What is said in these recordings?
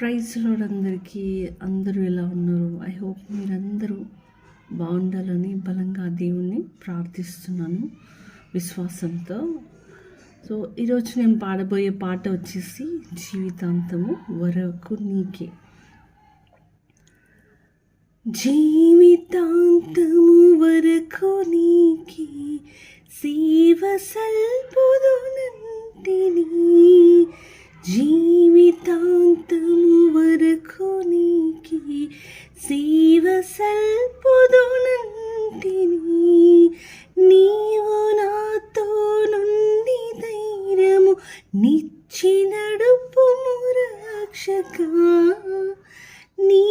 Praise load అందరికీ అందరూ ఎలా ఉన్నారు? ఐ హోప్ మీరందరూ బాగుండాలని బలంగా దేవుణ్ణి ప్రార్థిస్తున్నాను విశ్వాసంతో. సో ఈరోజు నేను పాడబోయే పాట వచ్చేసి జీవితాంతము వరకు నీకే. జీవితాంతము వరకు నీకే. సేవ సల్ నీకి శివ సల్పుదునంటిని నీవు నాతో నుండి ధైర్యము నిచ్చి నడుపు రక్షకా నీ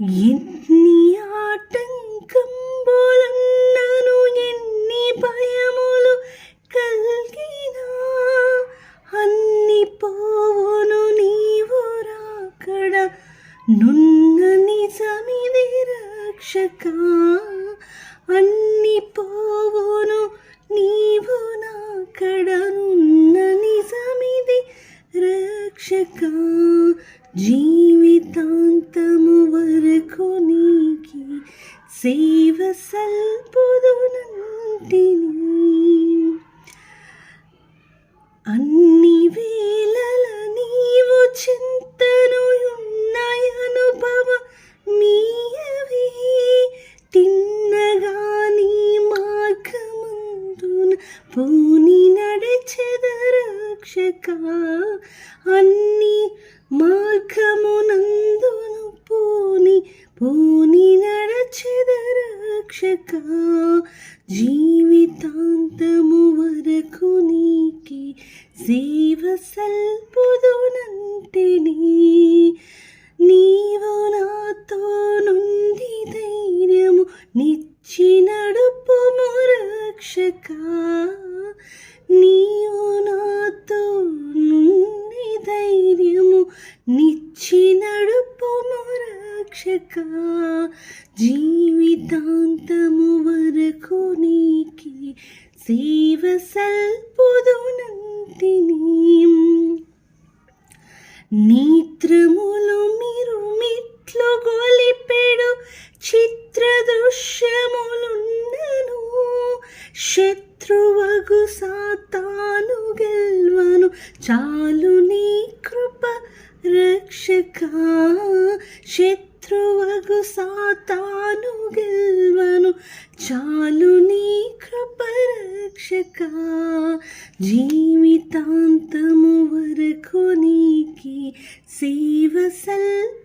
ఎన్ని ఆటంకంబోలన్నాను ఎన్ని భయములు కలిగినా అన్ని పోవును నీవు రాకడ. నున్న నిజమిది రక్షక అన్ని పోవును నీవు నాకడ. నున్న నిజమిది రక్షక జీవితాంతము వరకు సేవ సల్పుదునంటిని. అన్ని వేళల నీవు చింతను ఉన్నాయి అనుభవ మీయవి. తిన్నగా నీ మార్గమందున పూని నడిచెద రక్షక అన్ని రక్షక జీవితాంతము వరకు నీకి సేవ సల్పుదునంటిని నీవు నాతో నుండి ధైర్యము నిచ్చి నడుపుము రక్షక నీవు నాతో నుండి ధైర్యము నిచ్చి నడుపుము రక్షక జీవితాంతము వరకు నీకి సేవ సల్పుదునంతిని నేత్రములు మీరు మిట్లు గొలిపెడు చిత్ర దృశ్యములున్నను శత్రువగు సాతాను గెల్వను చాలు సాతాను గెల్వను. చాలు నీ కృపరక్షక. జీవితాంతము వరకు నీకి సేవ సల్